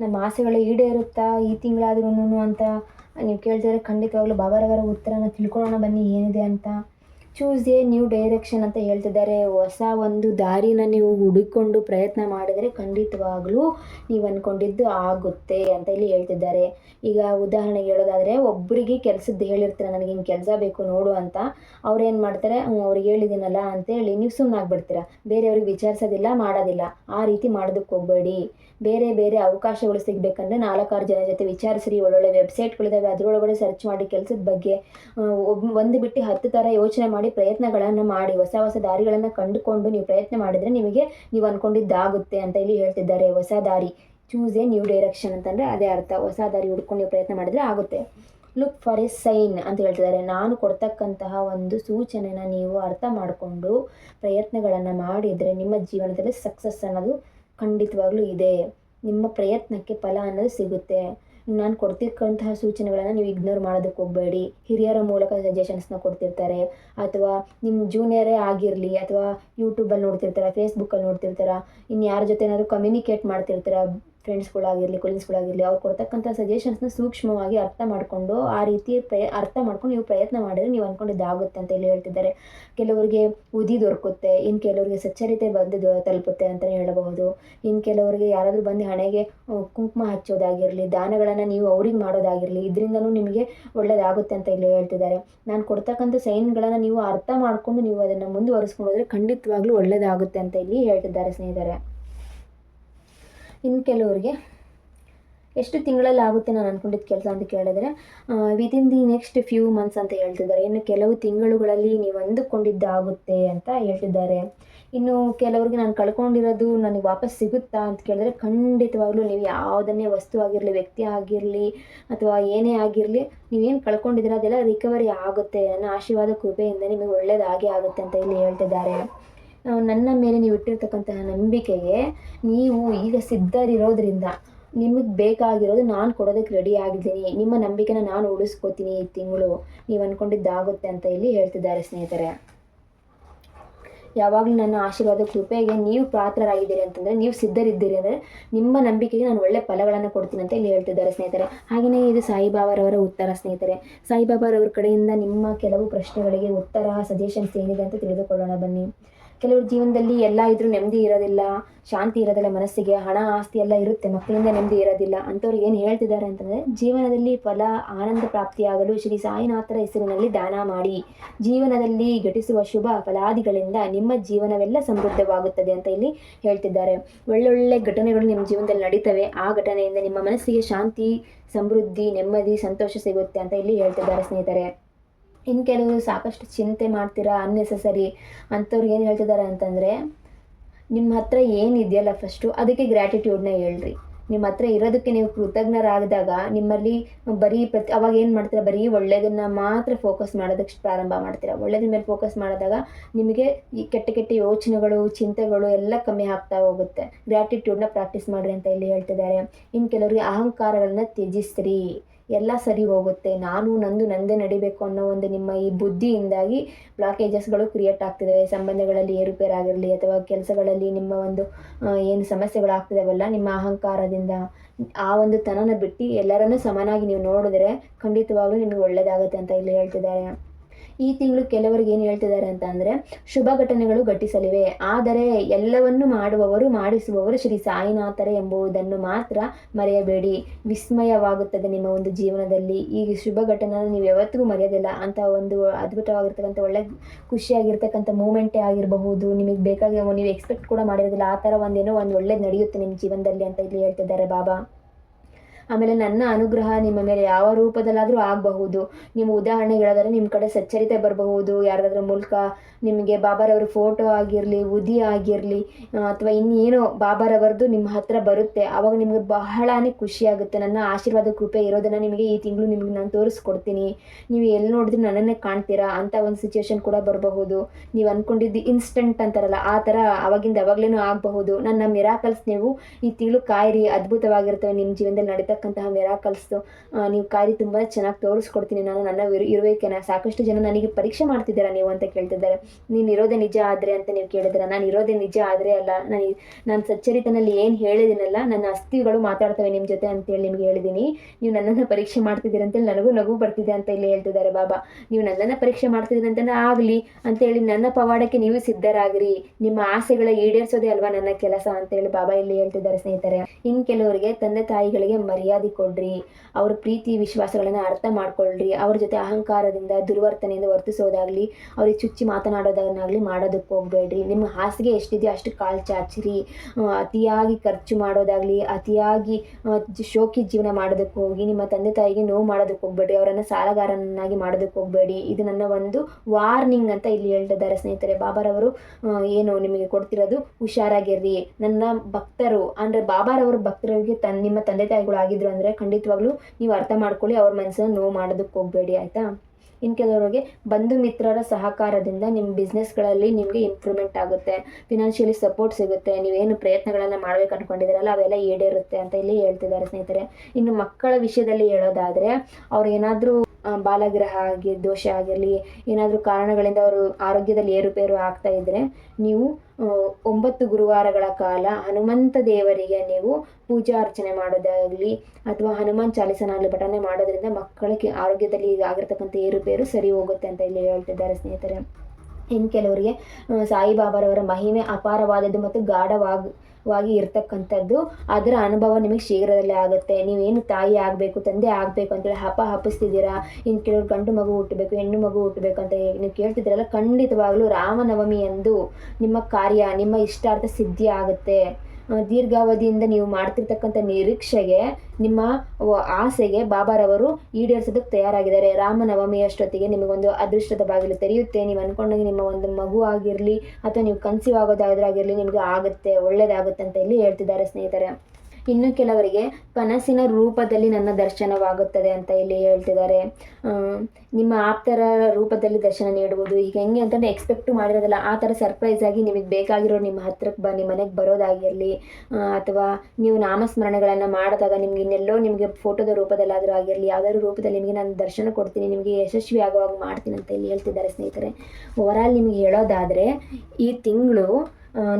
ನಮ್ಮ ಆಸೆಗಳು ಈಡೇರುತ್ತಾ, ಈ ತಿಂಗಳಾದ್ರೂ ಅಂತ ನೀವು ಕೇಳ್ತಿದ್ರೆ ಖಂಡಿತವಾಗ್ಲೂ ಬಾಬಾರವರ ಉತ್ತರನ ತಿಳ್ಕೊಳ್ಳೋಣ ಬನ್ನಿ, ಏನಿದೆ ಅಂತ. ಚೂಸ್ ಎ ನ್ಯೂ ಡೈರೆಕ್ಷನ್ ಅಂತ ಹೇಳ್ತಿದ್ದಾರೆ. ಹೊಸ ಒಂದು ದಾರಿನ ನೀವು ಹುಡುಕೊಂಡು ಪ್ರಯತ್ನ ಮಾಡಿದರೆ ಖಂಡಿತವಾಗ್ಲೂ ನೀವು ಅಂದ್ಕೊಂಡಿದ್ದು ಆಗುತ್ತೆ ಅಂತ ಇಲ್ಲಿ ಹೇಳ್ತಿದ್ದಾರೆ. ಈಗ ಉದಾಹರಣೆಗೆ ಹೇಳೋದಾದರೆ ಒಬ್ಬರಿಗೆ ಕೆಲಸದ್ದು ಹೇಳಿರ್ತಾರೆ ನನಗೆ ಹಿಂಗೆ ಕೆಲಸ ಬೇಕು ನೋಡು ಅಂತ. ಅವ್ರೇನು ಮಾಡ್ತಾರೆ? "ಹ್ಞೂ, ಅವ್ರಿಗೆ ಹೇಳಿದ್ದೀನಲ್ಲ ಅಂತೇಳಿ ನೀವು ಸುಮ್ಮನಾಗ್ಬಿಡ್ತೀರ ಬೇರೆಯವ್ರಿಗೆ ವಿಚಾರಿಸೋದಿಲ್ಲ ಮಾಡೋದಿಲ್ಲ. ಆ ರೀತಿ ಮಾಡೋದಕ್ಕೆ ಹೋಗಬೇಡಿ. ಬೇರೆ ಬೇರೆ ಅವಕಾಶಗಳು ಸಿಗಬೇಕಂದ್ರೆ ನಾಲ್ಕಾರು ಜನ ಜೊತೆ ವಿಚಾರಿಸ್ರಿ, ಒಳ್ಳೊಳ್ಳೆ ವೆಬ್ಸೈಟ್ಗಳಿದ್ದಾವೆ ಅದರೊಳಗಡೆ ಸರ್ಚ್ ಮಾಡಿ ಕೆಲಸದ ಬಗ್ಗೆ ಒಂದು ಬಿಟ್ಟು ಹತ್ತು ಥರ ಯೋಚನೆ ಮಾಡಿ ಪ್ರಯತ್ನಗಳನ್ನು ಮಾಡಿ, ಹೊಸ ಹೊಸ ದಾರಿಗಳನ್ನು ಕಂಡುಕೊಂಡು ನೀವು ಪ್ರಯತ್ನ ಮಾಡಿದರೆ ನಿಮಗೆ ನೀವು ಅಂದ್ಕೊಂಡಿದ್ದಾಗುತ್ತೆ ಅಂತ ಇಲ್ಲಿ ಹೇಳ್ತಿದ್ದಾರೆ. ಹೊಸ ದಾರಿ ಚೂಸ್ ಎ ನ್ಯೂ ಡೈರೆಕ್ಷನ್ ಅಂತಂದರೆ ಅದೇ ಅರ್ಥ. ಹೊಸ ದಾರಿ ಹುಡ್ಕೊಂಡು ನೀವು ಪ್ರಯತ್ನ ಮಾಡಿದರೆ ಆಗುತ್ತೆ. ಲುಕ್ ಫಾರ್ ಎ ಸೈನ್ ಅಂತ ಹೇಳ್ತಿದ್ದಾರೆ. ನಾನು ಕೊಡ್ತಕ್ಕಂತಹ ಒಂದು ಸೂಚನೆನ ನೀವು ಅರ್ಥ ಮಾಡಿಕೊಂಡು ಪ್ರಯತ್ನಗಳನ್ನು ಮಾಡಿದರೆ ನಿಮ್ಮ ಜೀವನದಲ್ಲಿ ಸಕ್ಸಸ್ ಅನ್ನೋದು ಖಂಡಿತವಾಗ್ಲೂ ಇದೆ. ನಿಮ್ಮ ಪ್ರಯತ್ನಕ್ಕೆ ಫಲ ಅನ್ನೋದು ಸಿಗುತ್ತೆ. ನಾನು ಕೊಡ್ತಿರ್ಕಂತಹ ಸೂಚನೆಗಳನ್ನು ನೀವು ಇಗ್ನೋರ್ ಮಾಡೋದಕ್ಕೆ ಹೋಗಬೇಡಿ. ಹಿರಿಯರ ಮೂಲಕ ಸಜೆಷನ್ಸ್ನ ಕೊಡ್ತಿರ್ತಾರೆ. ಅಥವಾ ನಿಮ್ಮ ಜೂನಿಯರೇ ಆಗಿರಲಿ, ಅಥವಾ ಯೂಟ್ಯೂಬಲ್ಲಿ ನೋಡ್ತಿರ್ತಾರೆ ಫೇಸ್ಬುಕ್ಕಲ್ಲಿ ನೋಡ್ತಿರ್ತಾರೆ ಇನ್ನು ಯಾರ ಜೊತೆ ಏನಾದ್ರು ಕಮ್ಯುನಿಕೇಟ್ ಮಾಡ್ತಿರ್ತಾರೆ ಫ್ರೆಂಡ್ಸ್ಗಳಾಗಿರಲಿ ಕೊಲೀಗ್ಸ್ಗಳಾಗಿರಲಿ ಅವ್ರು ಕೊಡ್ತಕ್ಕಂಥ ಸಜೆಷನ್ಸ್ನ ಸೂಕ್ಷ್ಮವಾಗಿ ಅರ್ಥ ಮಾಡಿಕೊಂಡು ಆ ರೀತಿ ಪ್ರಯ, ಅರ್ಥ ಮಾಡ್ಕೊಂಡು ನೀವು ಪ್ರಯತ್ನ ಮಾಡಿದರೆ ನೀವು ಅಂದ್ಕೊಂಡಿದ್ದಾಗುತ್ತೆ ಅಂತ ಇಲ್ಲಿ ಹೇಳ್ತಿದ್ದಾರೆ. ಕೆಲವರಿಗೆ ಉದಿ ದೊರಕುತ್ತೆ ಇನ್ನು ಕೆಲವರಿಗೆ ಸಚ್ಚರಿತೆ ಬಂದು ತಲುಪುತ್ತೆ ಅಂತಲೇ ಹೇಳಬಹುದು. ಇನ್ನು ಕೆಲವರಿಗೆ ಯಾರಾದರೂ ಬಂದು ಹಣೆಗೆ ಕುಂಕುಮ ಹಚ್ಚೋದಾಗಿರಲಿ, ದಾನಗಳನ್ನು ನೀವು ಅವ್ರಿಗೆ ಮಾಡೋದಾಗಿರಲಿ, ಇದರಿಂದನೂ ನಿಮಗೆ ಒಳ್ಳೆಯದಾಗುತ್ತೆ ಅಂತ ಇಲ್ಲಿ ಹೇಳ್ತಿದ್ದಾರೆ. ನಾನು ಕೊಡ್ತಕ್ಕಂಥ ಸೈನ್ಗಳನ್ನು ನೀವು ಅರ್ಥ ಮಾಡಿಕೊಂಡು ನೀವು ಅದನ್ನು ಮುಂದುವರಿಸ್ಕೊಂಡು ಹೋದರೆ ಖಂಡಿತವಾಗ್ಲೂ ಒಳ್ಳೆಯದಾಗುತ್ತೆ ಅಂತ ಇಲ್ಲಿ ಹೇಳ್ತಿದ್ದಾರೆ ಸ್ನೇಹಿತರೆ. ಇನ್ನು ಕೆಲವರಿಗೆ ಎಷ್ಟು ತಿಂಗಳಲ್ಲಿ ಆಗುತ್ತೆ ನಾನು ಅಂದ್ಕೊಂಡಿದ್ದ ಕೆಲಸ ಅಂತ ಕೇಳಿದ್ರೆ within the next few months ಅಂತ ಹೇಳ್ತಿದ್ದಾರೆ. ಇನ್ನು ಕೆಲವು ತಿಂಗಳುಗಳಲ್ಲಿ ನೀವು ಅಂದುಕೊಂಡಿದ್ದಾಗುತ್ತೆ ಅಂತ ಹೇಳ್ತಿದ್ದಾರೆ. ಇನ್ನು ಕೆಲವರಿಗೆ ನಾನು ಕಳ್ಕೊಂಡಿರೋದು ನನಗೆ ವಾಪಸ್ ಸಿಗುತ್ತಾ ಅಂತ ಕೇಳಿದ್ರೆ ಖಂಡಿತವಾಗ್ಲೂ ನೀವು ಯಾವುದನ್ನೇ ವಸ್ತು ಆಗಿರಲಿ, ವ್ಯಕ್ತಿ ಆಗಿರಲಿ ಅಥವಾ ಏನೇ ಆಗಿರಲಿ ನೀವೇನು ಕಳ್ಕೊಂಡಿದ್ದೀರ ಅದೆಲ್ಲ ರಿಕವರಿ ಆಗುತ್ತೆ. ನನ್ನ ಆಶೀರ್ವಾದ ಕೃಪೆಯಿಂದ ನಿಮಗೆ ಒಳ್ಳೇದಾಗೇ ಆಗುತ್ತೆ ಅಂತ ಇಲ್ಲಿ ಹೇಳ್ತಿದ್ದಾರೆ. ನನ್ನ ಮೇಲೆ ನೀವು ಇಟ್ಟಿರ್ತಕ್ಕಂತಹ ನಂಬಿಕೆಗೆ ನೀವು ಈಗ ಸಿದ್ಧರಿರೋದ್ರಿಂದ ನಿಮಗೆ ಬೇಕಾಗಿರೋದು ನಾನು ಕೊಡೋದಕ್ಕೆ ರೆಡಿ ಆಗಿದ್ದೀನಿ. ನಿಮ್ಮ ನಂಬಿಕೆನ ನಾನು ಉಳಿಸ್ಕೋತೀನಿ ಈ ತಿಂಗಳು. ನೀವು ಅಂದ್ಕೊಂಡಿದ್ದಾಗುತ್ತೆ ಅಂತ ಇಲ್ಲಿ ಹೇಳ್ತಿದ್ದಾರೆ ಸ್ನೇಹಿತರೆ. ಯಾವಾಗಲೂ ನನ್ನ ಆಶೀರ್ವಾದ ಕೃಪೆಗೆ ನೀವು ಪಾತ್ರರಾಗಿದ್ದೀರಿ ಅಂತಂದರೆ ನೀವು ಸಿದ್ಧರಿದ್ದೀರಿ ಅಂದರೆ ನಿಮ್ಮ ನಂಬಿಕೆಗೆ ನಾನು ಒಳ್ಳೆ ಫಲಗಳನ್ನು ಕೊಡ್ತೀನಿ ಅಂತ ಇಲ್ಲಿ ಹೇಳ್ತಿದ್ದಾರೆ ಸ್ನೇಹಿತರೆ. ಹಾಗೆಯೇ ಇದು ಸಾಯಿಬಾಬಾರವರ ಉತ್ತರ ಸ್ನೇಹಿತರೆ. ಸಾಯಿಬಾಬಾರವ್ರ ಕಡೆಯಿಂದ ನಿಮ್ಮ ಕೆಲವು ಪ್ರಶ್ನೆಗಳಿಗೆ ಉತ್ತರ ಸಜೆಷನ್ಸ್ ಏನಿದೆ ಅಂತ ತಿಳಿದುಕೊಳ್ಳೋಣ ಬನ್ನಿ. ಕೆಲವ್ರ ಜೀವನದಲ್ಲಿ ಎಲ್ಲ ಇದ್ರೂ ನೆಮ್ಮದಿ ಇರೋದಿಲ್ಲ, ಶಾಂತಿ ಇರೋದಿಲ್ಲ ಮನಸ್ಸಿಗೆ, ಹಣ, ಆಸ್ತಿ ಎಲ್ಲ ಇರುತ್ತೆ, ಮಕ್ಕಳಿಂದ ನೆಮ್ಮದಿ ಇರೋದಿಲ್ಲ. ಅಂಥವ್ರಿಗೆ ಏನು ಹೇಳ್ತಿದ್ದಾರೆ ಅಂತಂದರೆ, ಜೀವನದಲ್ಲಿ ಫಲ, ಆನಂದ ಪ್ರಾಪ್ತಿಯಾಗಲು ಶ್ರೀ ಸಾಯಿನಾಥರ ಹೆಸರಿನಲ್ಲಿ ದಾನ ಮಾಡಿ. ಜೀವನದಲ್ಲಿ ಘಟಿಸುವ ಶುಭ ಫಲಾದಿಗಳಿಂದ ನಿಮ್ಮ ಜೀವನವೆಲ್ಲ ಸಮೃದ್ಧವಾಗುತ್ತದೆ ಅಂತ ಇಲ್ಲಿ ಹೇಳ್ತಿದ್ದಾರೆ. ಒಳ್ಳೊಳ್ಳೆ ಘಟನೆಗಳು ನಿಮ್ಮ ಜೀವನದಲ್ಲಿ ನಡೀತವೆ. ಆ ಘಟನೆಯಿಂದ ನಿಮ್ಮ ಮನಸ್ಸಿಗೆ ಶಾಂತಿ, ಸಮೃದ್ಧಿ, ನೆಮ್ಮದಿ, ಸಂತೋಷ ಸಿಗುತ್ತೆ ಅಂತ ಇಲ್ಲಿ ಹೇಳ್ತಿದ್ದಾರೆ ಸ್ನೇಹಿತರೆ. ಇನ್ನು ಕೆಲವರು ಸಾಕಷ್ಟು ಚಿಂತೆ ಮಾಡ್ತೀರಾ ಅನ್ನೆಸಸರಿ ಅಂಥವ್ರು ಏನು ಹೇಳ್ತಿದ್ದಾರೆ ಅಂತಂದರೆ, ನಿಮ್ಮ ಹತ್ರ ಏನಿದೆಯಲ್ಲ ಫಸ್ಟು ಅದಕ್ಕೆ ಗ್ರ್ಯಾಟಿಟ್ಯೂಡ್ನ ಹೇಳ್ರಿ. ನಿಮ್ಮ ಹತ್ರ ಇರೋದಕ್ಕೆ ನೀವು ಕೃತಜ್ಞರಾಗದಾಗ ನಿಮ್ಮಲ್ಲಿ ಬರೀ ಪ್ರತಿ, ಅವಾಗ ಏನು ಮಾಡ್ತೀರಾ, ಬರೀ ಒಳ್ಳೆಯದನ್ನು ಮಾತ್ರ ಫೋಕಸ್ ಮಾಡೋದಕ್ಕೆ ಪ್ರಾರಂಭ ಮಾಡ್ತೀರಾ. ಒಳ್ಳೆಯದ್ರ ಮೇಲೆ ಫೋಕಸ್ ಮಾಡಿದಾಗ ನಿಮಗೆ ಈ ಕೆಟ್ಟ ಕೆಟ್ಟ ಯೋಚನೆಗಳು, ಚಿಂತೆಗಳು ಎಲ್ಲ ಕಮ್ಮಿ ಆಗ್ತಾ ಹೋಗುತ್ತೆ. ಗ್ರ್ಯಾಟಿಟ್ಯೂಡ್ನ ಪ್ರಾಕ್ಟೀಸ್ ಮಾಡಿರಿ ಅಂತ ಇಲ್ಲಿ ಹೇಳ್ತಿದ್ದಾರೆ. ಇನ್ನು ಕೆಲವರಿಗೆ ಅಹಂಕಾರಗಳನ್ನ ತ್ಯಜಿಸ್ರಿ. ಎಲ್ಲ ಸರಿ ಹೋಗುತ್ತೆ. ನಾನು ನಂದು ನಂದೇ ನಡಿಬೇಕು ಅನ್ನೋ ಒಂದು ನಿಮ್ಮ ಈ ಬುದ್ಧಿಯಿಂದಾಗಿ ಬ್ಲಾಕೇಜಸ್ಗಳು ಕ್ರಿಯೇಟ್ ಆಗ್ತಿದ್ದಾವೆ ಸಂಬಂಧಗಳಲ್ಲಿ ಏರುಪೇರಾಗಿರಲಿ ಅಥವಾ ಕೆಲಸಗಳಲ್ಲಿ ನಿಮ್ಮ ಒಂದು ಏನು ಏನು ಸಮಸ್ಯೆಗಳಾಗ್ತಿದಾವಲ್ಲ, ನಿಮ್ಮ ಅಹಂಕಾರದಿಂದ ಆ ಒಂದು ತನನ ಬಿಟ್ಟು ಎಲ್ಲರನ್ನೂ ಸಮನಾಗಿ ನೀವು ನೋಡಿದ್ರೆ ಖಂಡಿತವಾಗ್ಲೂ ನಿಮಗೆ ಒಳ್ಳೆಯದಾಗುತ್ತೆ ಅಂತ ಇಲ್ಲಿ ಹೇಳ್ತಿದ್ದಾರೆ. ಈ ತಿಂಗಳು ಕೆಲವರಿಗೆ ಏನು ಹೇಳ್ತಿದ್ದಾರೆ ಅಂತ ಅಂದರೆ ಶುಭ ಘಟನೆಗಳು ಘಟಿಸಲಿವೆ. ಆದರೆ ಎಲ್ಲವನ್ನು ಮಾಡುವವರು, ಮಾಡಿಸುವವರು ಶ್ರೀ ಸಾಯಿನಾಥರೇ ಎಂಬುದನ್ನು ಮಾತ್ರ ಮರೆಯಬೇಡಿ. ವಿಸ್ಮಯವಾಗುತ್ತದೆ ನಿಮ್ಮ ಒಂದು ಜೀವನದಲ್ಲಿ. ಈ ಶುಭ ಘಟನೆ ನೀವು ಯಾವತ್ತಿಗೂ ಮರೆಯೋದಿಲ್ಲ. ಅಂತ ಒಂದು ಅದ್ಭುತವಾಗಿರ್ತಕ್ಕಂಥ ಒಳ್ಳೆ ಖುಷಿಯಾಗಿರ್ತಕ್ಕಂಥ ಮೂಮೆಂಟೇ ಆಗಿರಬಹುದು. ನಿಮಗೆ ಬೇಕಾಗಿ ನೀವು ಎಕ್ಸ್ಪೆಕ್ಟ್ ಕೂಡ ಮಾಡಿರೋದಿಲ್ಲ. ಆ ಥರ ಒಂದೇನೋ ಒಂದು ಒಳ್ಳೇದು ನಡೆಯುತ್ತೆ ನಿಮ್ಮ ಜೀವನದಲ್ಲಿ ಅಂತ ಇಲ್ಲಿ ಹೇಳ್ತಿದ್ದಾರೆ ಬಾಬಾ. ಆಮೇಲೆ ನನ್ನ ಅನುಗ್ರಹ ನಿಮ್ಮ ಮೇಲೆ ಯಾವ ರೂಪದಲ್ಲಾದರೂ ಆಗಬಹುದು. ನೀವು ಉದಾಹರಣೆ ಹೇಳೋದಾದ್ರೆ ನಿಮ್ಮ ಕಡೆ ಸಚ್ಚರಿತೆ ಬರಬಹುದು. ಯಾರಾದ್ರೂ ಮೂಲಕ ನಿಮಗೆ ಬಾಬಾರವ್ರ ಫೋಟೋ ಆಗಿರಲಿ, ಉದಿ ಆಗಿರಲಿ ಅಥವಾ ಇನ್ನೇನೋ ಬಾಬಾರವರದ್ದು ನಿಮ್ಮ ಹತ್ರ ಬರುತ್ತೆ ಆವಾಗ ನಿಮಗೆ ಬಹಳನೇ ಖುಷಿಯಾಗುತ್ತೆ ನನ್ನ ಆಶೀರ್ವಾದ, ಕೃಪೆ ಇರೋದನ್ನು ನಿಮಗೆ ಈ ತಿಂಗಳು ನಿಮಗೆ ನಾನು ತೋರಿಸ್ಕೊಡ್ತೀನಿ. ನೀವು ಎಲ್ಲಿ ನೋಡಿದ್ರೆ ನನ್ನನ್ನೇ ಕಾಣ್ತೀರಾ ಅಂತ ಒಂದು ಸಿಚುವೇಶನ್ ಕೂಡ ಬರಬಹುದು. ನೀವು ಅಂದ್ಕೊಂಡಿದ್ದು ಇನ್ಸ್ಟೆಂಟ್ ಅಂತಾರಲ್ಲ, ಆ ಥರ ಅವಾಗಿಂದ ಅವಾಗಲೇ ಆಗಬಹುದು. ನನ್ನ ಮಿರಾಕಲ್ಸ್ ನೀವು ಈ ತಿಂಗಳು ಕಾಯಿರಿ ಅದ್ಭುತವಾಗಿರ್ತವೆ ನಿಮ್ಮ ಜೀವನದಲ್ಲಿ ನಡೀತಕ್ಕಂತಹ ಮಿರಾಕಲ್ಸು ನೀವು ಕಾಯಿರಿ ತುಂಬ ಚೆನ್ನಾಗಿ ತೋರಿಸ್ಕೊಡ್ತೀನಿ. ನಾನು ನನ್ನ ಇರುವಿಕೆನ? ಸಾಕಷ್ಟು ಜನ ನನಗೆ ಪರೀಕ್ಷೆ ಮಾಡ್ತಿದ್ದೀರಾ ನೀವು ಅಂತ ಕೇಳ್ತಿದ್ದಾರೆ. ನೀನು ಇರೋದೇ ನಿಜ ಆದರೆ ಅಂತ ನೀವು ಕೇಳಿದ್ರೆ, ನಾನು ಇರೋದೇ ನಿಜ ಆದರೆ ಅಲ್ಲ, ನಾನು ನಾನು ಸಚ್ಚರಿತನಲ್ಲಿ ಏನು ಹೇಳಿದಿನಲ್ಲ, ನನ್ನ ಅಸ್ಥಿಗಳು ಮಾತಾಡ್ತವೆ ನಿಮ್ಮ ಜೊತೆ ಅಂತೇಳಿ ನಿಮ್ಗೆ ಹೇಳಿದ್ದೀನಿ ನೀವು ನನ್ನನ್ನು ಪರೀಕ್ಷೆ ಮಾಡ್ತಿದೀರ ಅಂತೇಳಿ ನನಗೂ ನಗು ಬರ್ತಿದೆ ಅಂತ ಇಲ್ಲಿ ಹೇಳ್ತಿದ್ದಾರೆ ಬಾಬಾ. ನೀವು ನನ್ನನ್ನು ಪರೀಕ್ಷೆ ಮಾಡ್ತಿದ್ದೀರ ಅಂತ ಆಗಲಿ ಅಂತೇಳಿ ನನ್ನ ಪವಾಡಕ್ಕೆ ನೀವು ಸಿದ್ಧರಾಗಿರಿ. ನಿಮ್ಮ ಆಸೆಗಳ ಈಡೇರಿಸೋದೇ ಅಲ್ವಾ ನನ್ನ ಕೆಲಸ ಅಂತೇಳಿ ಬಾಬಾ ಇಲ್ಲಿ ಹೇಳ್ತಿದ್ದಾರೆ ಸ್ನೇಹಿತರೆ. ಇನ್ನು ಕೆಲವರಿಗೆ ತಂದೆ ತಾಯಿಗಳಿಗೆ ಮರ್ಯಾದೆ ಕೊಡ್ರಿ. ಅವ್ರ ಪ್ರೀತಿ, ವಿಶ್ವಾಸಗಳನ್ನು ಅರ್ಥ ಮಾಡ್ಕೊಳ್ರಿ. ಅವ್ರ ಜೊತೆ ಅಹಂಕಾರದಿಂದ, ದುರ್ವರ್ತನೆಯಿಂದ ವರ್ತಿಸೋದಾಗ್ಲಿ ಅವ್ರಿಗೆ ಚುಚ್ಚಿ ಮಾತನಾಡೋದನ್ನಾಗಲಿ ಮಾಡೋದಕ್ಕೆ ಹೋಗ್ಬೇಡ್ರಿ. ನಿಮ್ಮ ಹಾಸಿಗೆ ಎಷ್ಟಿದೆಯೋ ಅಷ್ಟು ಕಾಲು ಚಾಚಿರಿ. ಅತಿಯಾಗಿ ಖರ್ಚು ಮಾಡೋದಾಗ್ಲಿ, ಅತಿಯಾಗಿ ಶೋಕಿ ಜೀವನ ಮಾಡೋದಕ್ಕೆ ಹೋಗಿ, ನಿಮ್ಮ ತಂದೆ ತಾಯಿಗೆ ನೋವು ಮಾಡೋದಕ್ಕೆ ಹೋಗ್ಬೇಡಿ ಅವರನ್ನು ಸಾಲಗಾರನನ್ನಾಗಿ ಮಾಡೋದಕ್ಕೆ ಹೋಗಬೇಡಿ ಇದು ನನ್ನ ಒಂದು ವಾರ್ನಿಂಗ್ ಅಂತ ಇಲ್ಲಿ ಹೇಳ್ತಿದ್ದಾರೆ ಸ್ನೇಹಿತರೆ. ಬಾಬಾರವರು ಏನು ನಿಮಗೆ ಕೊಡ್ತಿರೋದು ಹುಷಾರಾಗಿರ್ರಿ. ನನ್ನ ಭಕ್ತರು, ಅಂದರೆ ಬಾಬಾರವರು ಭಕ್ತರಿಗೆ ತನ್, ನಿಮ್ಮ ತಂದೆ ತಾಯಿಗಳು ಆಗಿದ್ರು ಅಂದರೆ ಖಂಡಿತವಾಗ್ಲೂ ನೀವು ಅರ್ಥ ಮಾಡ್ಕೊಳ್ಳಿ, ಅವ್ರ ಮನಸ್ಸನ್ನು ನೋವು ಮಾಡೋದಕ್ಕೆ ಹೋಗಬೇಡಿ, ಆಯಿತಾ? ಇನ್ನು ಕೆಲವರಿಗೆ ಬಂಧು ಮಿತ್ರರ ಸಹಕಾರದಿಂದ ನಿಮ್ಮ ಬಿಸ್ನೆಸ್ಗಳಲ್ಲಿ ನಿಮಗೆ ಇಂಪ್ರೂವ್ಮೆಂಟ್ ಆಗುತ್ತೆ. ಫಿನಾನ್ಷಿಯಲಿ ಸಪೋರ್ಟ್ ಸಿಗುತ್ತೆ. ನೀವೇನು ಪ್ರಯತ್ನಗಳನ್ನು ಮಾಡ್ಬೇಕು ಅಂದ್ಕೊಂಡಿದ್ದೀರಲ್ಲ ಅವೆಲ್ಲ ಈಡೇರುತ್ತೆ ಅಂತ ಇಲ್ಲಿ ಹೇಳ್ತಿದ್ದಾರೆ ಸ್ನೇಹಿತರೆ. ಇನ್ನು ಮಕ್ಕಳ ವಿಷಯದಲ್ಲಿ ಹೇಳೋದಾದರೆ, ಅವ್ರು ಏನಾದರೂ ಬಾಲಗ್ರಹ ಆಗಿ, ದೋಷ ಆಗಿರಲಿ, ಏನಾದರೂ ಕಾರಣಗಳಿಂದ ಅವರು ಆರೋಗ್ಯದಲ್ಲಿ ಏರುಪೇರು ಆಗ್ತಾ ಇದ್ದರೆ ನೀವು ಒಂಬತ್ತು ಗುರುವಾರಗಳ ಕಾಲ ಹನುಮಂತ ದೇವರಿಗೆ ನೀವು ಪೂಜಾ ಅರ್ಚನೆ ಮಾಡೋದಾಗಲಿ ಅಥವಾ ಹನುಮಾನ್ ಚಾಲಿಸನಾಗಲಿ ಪಠನೆ ಮಾಡೋದ್ರಿಂದ ಮಕ್ಕಳಿಗೆ ಆರೋಗ್ಯದಲ್ಲಿ ಈಗ ಆಗಿರ್ತಕ್ಕಂಥ ಏರುಪೇರು ಸರಿ ಹೋಗುತ್ತೆ ಅಂತ ಇಲ್ಲಿ ಹೇಳ್ತಿದ್ದಾರೆ ಸ್ನೇಹಿತರೆ. ಇನ್ನು ಕೆಲವರಿಗೆ ಸಾಯಿಬಾಬಾರವರ ಮಹಿಮೆ ಅಪಾರವಾದದ್ದು ಮತ್ತು ಗಾಢವಾಗಿ, ವಾಗಿ ಇರ್ತಕ್ಕಂಥದ್ದು. ಅದರ ಅನುಭವ ನಿಮಗೆ ಶೀಘ್ರದಲ್ಲೇ ಆಗುತ್ತೆ. ನೀವೇನು ತಾಯಿ ಆಗಬೇಕು, ತಂದೆ ಆಗಬೇಕು ಅಂತೇಳಿ ಹಪ ಹಪಿಸ್ತಿದ್ದೀರಾ? ಇನ್ನು ಕೆಲವರು ಗಂಡು ಮಗು ಹುಟ್ಟಬೇಕು, ಹೆಣ್ಣು ಮಗು ಹುಟ್ಟಬೇಕು ಅಂತ ನೀವು ಕೇಳ್ತಿದ್ದೀರಲ್ಲ, ಖಂಡಿತವಾಗಲೂ ರಾಮನವಮಿ ಎಂದು ನಿಮ್ಮ ಕಾರ್ಯ, ನಿಮ್ಮ ಇಷ್ಟಾರ್ಥ ಸಿದ್ಧಿ ಆಗುತ್ತೆ. ದೀರ್ಘಾವಧಿಯಿಂದ ನೀವು ಮಾಡ್ತಿರ್ತಕ್ಕಂಥ ನಿರೀಕ್ಷೆಗೆ, ನಿಮ್ಮ ಆಸೆಗೆ ಬಾಬಾರವರು ಈಡೇರಿಸೋದಕ್ಕೆ ತಯಾರಾಗಿದ್ದಾರೆ. ರಾಮನವಮಿಯಷ್ಟೊತ್ತಿಗೆ ನಿಮಗೊಂದು ಅದೃಷ್ಟದ ಬಾಗಿಲು ತೆರೆಯುತ್ತೆ. ನೀವು ಅಂದ್ಕೊಂಡಾಗ ನಿಮ್ಮ ಒಂದು ಮಗು ಆಗಿರಲಿ, ಅಥವಾ ನೀವು ಕನ್ಸೀವ್ ಆಗೋದಾದ್ರಾಗಿರಲಿ ನಿಮಗೆ ಆಗುತ್ತೆ ಒಳ್ಳೇದಾಗುತ್ತೆ ಅಂತ ಇಲ್ಲಿ ಹೇಳ್ತಿದ್ದಾರೆ ಸ್ನೇಹಿತರೆ. ಇನ್ನು ಕೆಲವರಿಗೆ ಕನಸಿನ ರೂಪದಲ್ಲಿ ನನ್ನ ದರ್ಶನವಾಗುತ್ತದೆ ಅಂತ ಇಲ್ಲಿ ಹೇಳ್ತಿದ್ದಾರೆ. ನಿಮ್ಮ ಆಪ್ತರ ರೂಪದಲ್ಲಿ ದರ್ಶನ ನೀಡುವುದು ಈಗ ಹೆಂಗೆ ಅಂತ ಎಕ್ಸ್ಪೆಕ್ಟ್ ಮಾಡಿರೋದಿಲ್ಲ. ಆ ಥರ ಸರ್ಪ್ರೈಸ್ ಆಗಿ ನಿಮಗೆ ಬೇಕಾಗಿರೋ ನಿಮ್ಮ ಹತ್ರಕ್ಕೆ ಬ ನಿಮ್ಮ ಮನೆಗೆ ಬರೋದಾಗಿರಲಿ ಅಥವಾ ನೀವು ನಾಮಸ್ಮರಣೆಗಳನ್ನು ಮಾಡಿದಾಗ ನಿಮ್ಗೆ ಇನ್ನೆಲ್ಲೋ ನಿಮಗೆ ಫೋಟೋದ ರೂಪದಲ್ಲಾದರೂ ಆಗಿರಲಿ, ಯಾವ್ದಾದ್ರು ರೂಪದಲ್ಲಿ ನಿಮಗೆ ನಾನು ದರ್ಶನ ಕೊಡ್ತೀನಿ, ನಿಮಗೆ ಯಶಸ್ವಿ ಆಗುವಾಗ ಮಾಡ್ತೀನಿ ಅಂತ ಇಲ್ಲಿ ಹೇಳ್ತಿದ್ದಾರೆ ಸ್ನೇಹಿತರೆ. ಓವರಾಲ್ ನಿಮಗೆ ಹೇಳೋದಾದರೆ, ಈ ತಿಂಗಳು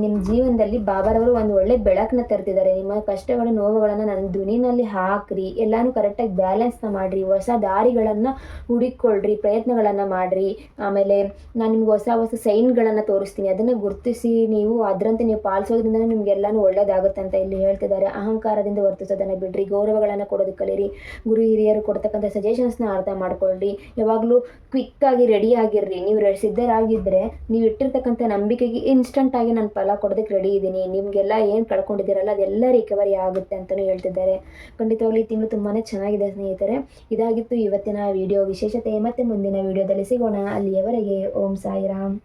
ನಿಮ್ಮ ಜೀವನದಲ್ಲಿ ಬಾಬಾರವರು ಒಂದು ಒಳ್ಳೆ ಬೆಳಕನ್ನ ತರ್ತಿದ್ದಾರೆ. ನಿಮ್ಮ ಕಷ್ಟಗಳು, ನೋವುಗಳನ್ನು ನನ್ನ ಧ್ವನಿನಲ್ಲಿ ಹಾಕ್ರಿ. ಎಲ್ಲಾನು ಕರೆಕ್ಟಾಗಿ ಬ್ಯಾಲೆನ್ಸ್ನ ಮಾಡಿರಿ. ಹೊಸ ದಾರಿಗಳನ್ನು ಹುಡುಕ್ಕೊಳ್ರಿ, ಪ್ರಯತ್ನಗಳನ್ನು ಮಾಡಿರಿ. ಆಮೇಲೆ ನಾನು ನಿಮ್ಗೆ ಹೊಸ ಹೊಸ ಸೈನ್ಗಳನ್ನು ತೋರಿಸ್ತೀನಿ. ಅದನ್ನು ಗುರುತಿಸಿ ನೀವು ಅದರಂತೆ ನೀವು ಪಾಲಿಸೋದ್ರಿಂದ ನಿಮಗೆಲ್ಲನೂ ಒಳ್ಳೇದಾಗುತ್ತೆ ಅಂತ ಇಲ್ಲಿ ಹೇಳ್ತಿದ್ದಾರೆ. ಅಹಂಕಾರದಿಂದ ವರ್ತಿಸೋದನ್ನು ಬಿಡ್ರಿ. ಗೌರವಗಳನ್ನು ಕೊಡೋದು ಕಲೀರಿ. ಗುರು ಹಿರಿಯರು ಕೊಡ್ತಕ್ಕಂಥ ಸಜೆಷನ್ಸ್ನ ಅರ್ಥ ಮಾಡ್ಕೊಳ್ರಿ. ಯಾವಾಗಲೂ ಕ್ವಿಕ್ಕಾಗಿ ರೆಡಿ ಆಗಿರ್ರಿ. ನೀವು ಸಿದ್ಧರಾಗಿದ್ದರೆ ನೀವು ಇಟ್ಟಿರ್ತಕ್ಕಂಥ ನಂಬಿಕೆಗೆ ಇನ್ಸ್ಟಂಟಾಗಿ ನಾನು ಫಲ ಕೊಡೋದಕ್ಕೆ ರೆಡಿ ಇದ್ದೀನಿ ನಿಮಗೆಲ್ಲ ಏನು ಕಳ್ಕೊಂಡಿದ್ದೀರಲ್ಲ, ಅದೆಲ್ಲ ರಿಕವರಿ ಆಗುತ್ತೆ ಅಂತಲೂ ಹೇಳ್ತಿದ್ದಾರೆ. ಖಂಡಿತವಾಗ್ಲೂ ಈ ತಿಂಗಳು ತುಂಬಾ ಚೆನ್ನಾಗಿದೆ ಸ್ನೇಹಿತರೆ. ಇದಾಗಿತ್ತು ಇವತ್ತಿನ ವಿಡಿಯೋ ವಿಶೇಷತೆ ಮತ್ತೆ ಮುಂದಿನ ವಿಡಿಯೋದಲ್ಲಿ ಸಿಗೋಣ. ಅಲ್ಲಿಯವರೆಗೆ ಓಂ ಸಾಯಿರಾಮ್.